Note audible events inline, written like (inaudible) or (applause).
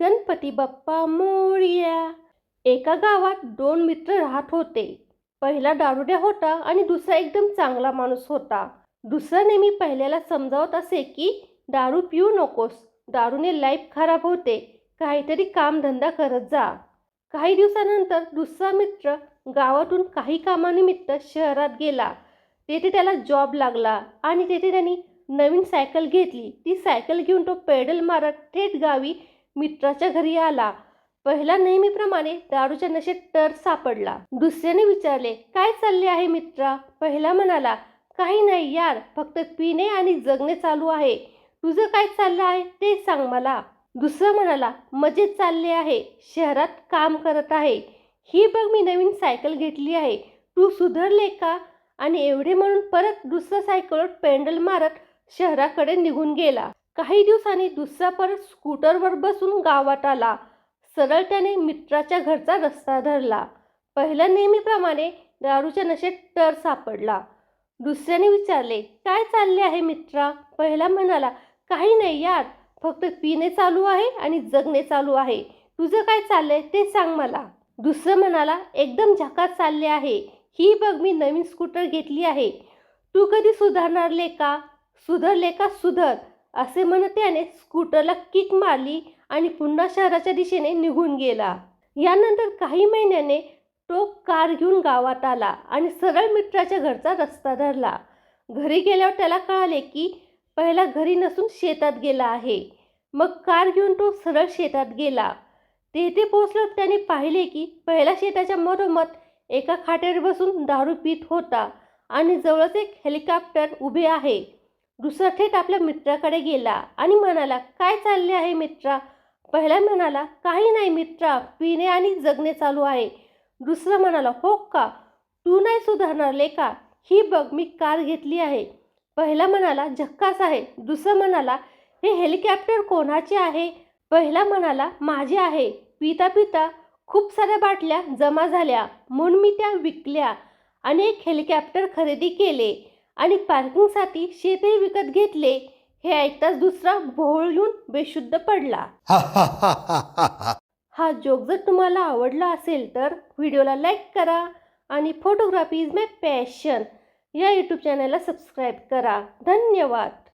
गणपती बाप्पा मोरया. एका गावात दोन मित्र राहत होते. पहिला दारुड्या होता आणि दुसरा एकदम चांगला माणूस होता. दुसरा नेहमी पहिल्याला समजावत असे की दारू पिऊ नकोस. दारूने लाईफ खराब होते. काहीतरी कामधंदा करत जा. काही दिवसानंतर दुसरा मित्र गावातून काही कामानिमित्त शहरात गेला. तेथे त्याला जॉब लागला आणि तेथे त्यांनी नवीन सायकल घेतली. ती सायकल घेऊन तो पेडल मारत थेट गावी मित्राच्या घरी आला. पहिला नेहमीप्रमाणे दारूच्या नशेत टर सापडला. दुसऱ्याने विचारले काय चालले आहे मित्रा? पहिला म्हणाला काही नाही यार फक्त पिणे आणि जगणे चालू आहे. तुझं काय चाललं आहे ते सांग मला. दुसरा म्हणाला मजेत चालले आहे. शहरात काम करत आहे. ही बघ मी नवीन सायकल घेतली आहे. तू सुधरले का? आणि एवढे म्हणून परत दुसरा सायकलवर पेंडल मारत शहराकडे निघून गेला. काही दिवसांनी दुसरा पर स्कूटरवर बसून गावात आला. सरळ त्याने मित्राच्या घरचा रस्ता धरला. पहिल्या नेहमीप्रमाणे दारूच्या नशेत टर सापडला. दुसऱ्याने विचारले काय चालले आहे मित्रा? पहिला म्हणाला काही नाही यार फक्त पिणे चालू आहे आणि जगणे चालू आहे. तुझं काय चाललंय ते सांग मला. दुसरं म्हणाला एकदम झकात चालले आहे. ही बघ मी नवीन स्कूटर घेतली आहे. तू कधी सुधारणार ले का? सुधरले का सुधर? असे म्हणत त्याने स्कूटरला किक मारली आणि पुन्हा शहराच्या दिशेने निघून गेला. यानंतर काही महिन्याने तो कार घेऊन गावात आला आणि सरळ मित्राच्या घरचा रस्ता धरला. घरी गेल्यावर त्याला कळाले की पहिला घरी नसून शेतात गेला आहे. मग कार घेऊन तो सरळ शेतात गेला. तेथे पोचल्यावर त्याने पाहिले की पहिला शेताच्या मधोमध एका खाट्यावर बसून दारू पीत होता आणि जवळच एक हेलिकॉप्टर उभे आहे. दुसरा थेट आपल्या मित्राकडे गेला आणि म्हणाला काय चालले आहे मित्रा? पहिला म्हणाला काही नाही मित्रा पिणे आणि जगणे चालू आहे. दुसरा म्हणाला हो का? तू नाही सुधारणार लेका ही बघ मी कार घेतली आहे. पहिला म्हणाला झक्कास आहे. दुसरा म्हणाला हे हेलिकॉप्टर कोणाचे आहे? पहिला म्हणाला माझे आहे. पिता पिता खूप साऱ्या बाटल्या जमा झाल्या म्हणून मी त्या विकल्या आणि एक हेलिकॉप्टर खरेदी केले. आणि पार्किंगसाठी शेतही विकत घेतले हे ऐकताच दुसरा भोवळ येऊन बेशुद्ध पडला. (laughs) हा जोक जर तुम्हाला आवडला असेल तर व्हिडिओला लाईक करा आणि फोटोग्राफी इज माय पॅशन या यूट्यूब चॅनलला सबस्क्राईब करा. धन्यवाद.